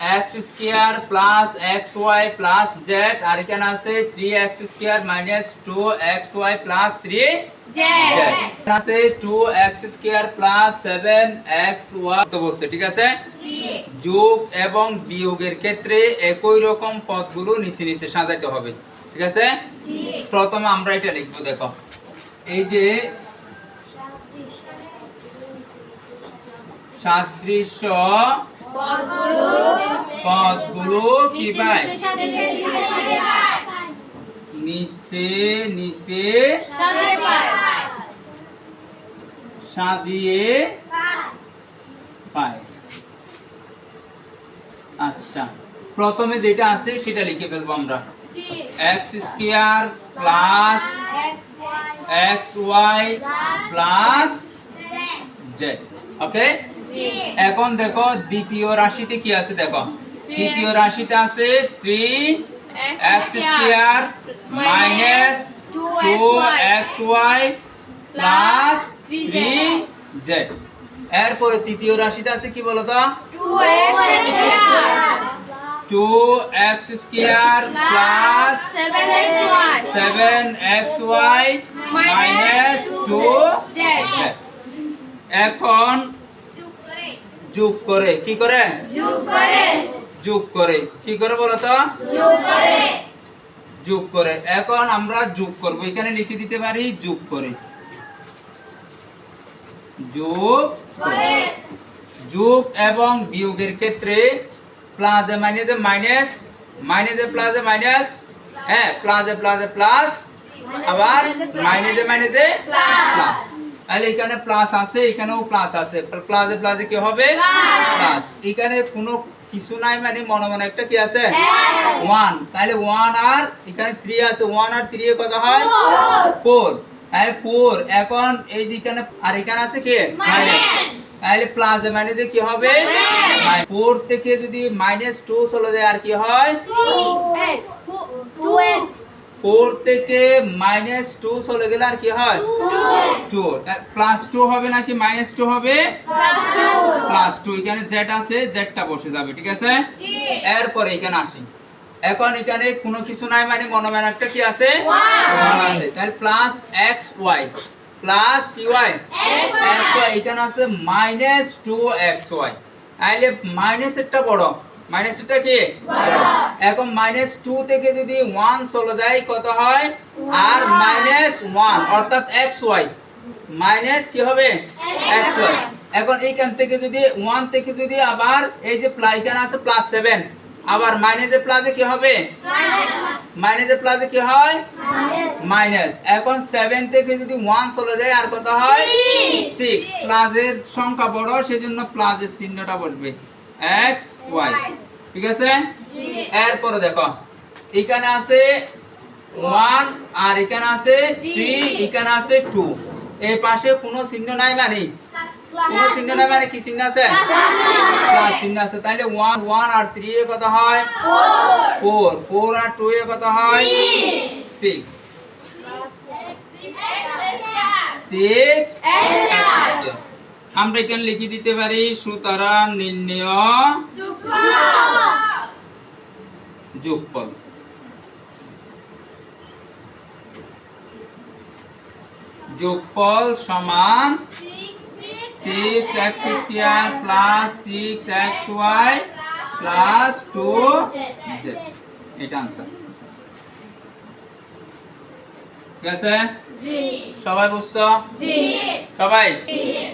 X square plus x y plus z আর এখানে আছে three x square minus two x y plus three আছে two x square plus seven x y তো বলছে ঠিক আছে? যোগ এবং বিয়োগের ক্ষেত্রে একই রকম পদগুলো নিচে নিচে সাজাইতে হবে ঠিক আছে? প্রথমে আমরা এটা লিখব দেখো। এই যে সাদৃশ্য পদগুলো কি পায় নিচে নিচে সাজিয়ে পায়। আচ্ছা প্রথমে যেটা আছে সেটা লিখে ফেলব আমরা। X square plus x y plus z okay এখন দেখো দ্বিতীয় রাশিতে কি আছে দেখো? দ্বিতীয় রাশিতে আছে three x square minus two x y plus three z এরপরে তৃতীয় রাশিতে আছে কি বলতো? Two x square plus seven x y minus two এখন যোগ করে। কি করে? যোগ করে। কি করে বলো তো? যোগ করে। এখন আমরা যোগ করব। এখানে লিখে দিতে পারি যোগ করে। যোগ করে। যোগ এবং বিয়োগের ক্ষেত্রে প্লাসে মাইনাসে মাইনাস মাইনাসে প্লাসে মাইনাস হ্যাঁ প্লাসে প্লাসে প্লাস আবার মাইনাসে মাইনাসে প্লাস তাহলে এখানে প্লাস আছে এখানেও প্লাস আছে প্লাসে প্লাসে কি হবে প্লাস এখানে কোনো কিছু নাই মানে মনে মনে একটা কি আছে ওয়ান তাহলে ওয়ান আর এখানে থ্রি আছে ওয়ান আর থ্রি এর কথা হয় ফোর তাহলে ফোর এখন এই যে এখানে আর এখানে আছে কি তাহলে প্লাস মাইনাসে কি হবে ফোর থেকে যদি মাইনাস টু চলে যায় আর কি হয় ফোর থেকে মাইনাস টু চলে গেলে আর কি হয়? টু প্লাস টু হবে নাকি মাইনাস টু হবে? প্লাস টু এখানে জেড আছে জেডটা বসে যাবে ঠিক আছে? এরপরে এখানে আসি। এখন এখানে কোনো কিছু নাই মানে মনোমান একটা কি আছে? আছে। তাহলে প্লাস এক্স ওয়াই প্লাস কি ওয়াই এক্স ওয়াই এখানে আছে মাইনাস টু এক্স ওয়াই তাহলে মাইনাস একটা বড়। মাইনাস এটা কি? এখন মাইনাস টু থেকে যদি ওয়ান চলে যায় কত হয়? আর মাইনাস ওয়ান অর্থাৎ এক্স ওয়াই মাইনাস কি হবে? এক্স ওয়াই এখন এইখান থেকে যদি ওয়ান থেকে যদি আবার এই যে প্লা- এখানে আছে প্লাস সেভেন আবার মাইনাসে প্লাসে কি হবে? মাইনাসে প্লাসে কি হয়? মাইনাস এখন সেভেন থেকে যদি ওয়ান চলে যায় আর কত হয়? সিক্স প্লাসের সংখ্যা বড় সেজন্য প্লাসের চিহ্নটা বসবে এক্স ওয়াই ঠিক আছে এরপরে দেখো এখানে আছে ওয়ান আর এখানে আছে থ্রি এখানে আছে টু এই পাশে কোনো চিহ্ন নাই মানে কোনো চিহ্ন নাই মানে কি চিহ্ন আছে প্লাস চিহ্ন আছে তাহলে ওয়ান ওয়ান আর থ্রি এর কথা হয় ফোর ফোর আর টু এর কথা হয় সিক্স সিক্স আমরা এখানে লিখে দিতে পারি সুতরাং নির্ণয় যোগফল। যোগফল সমান six x square plus six x y plus two z এটা আনসার ঠিক আছে? সবাই বুঝছ? সবাই?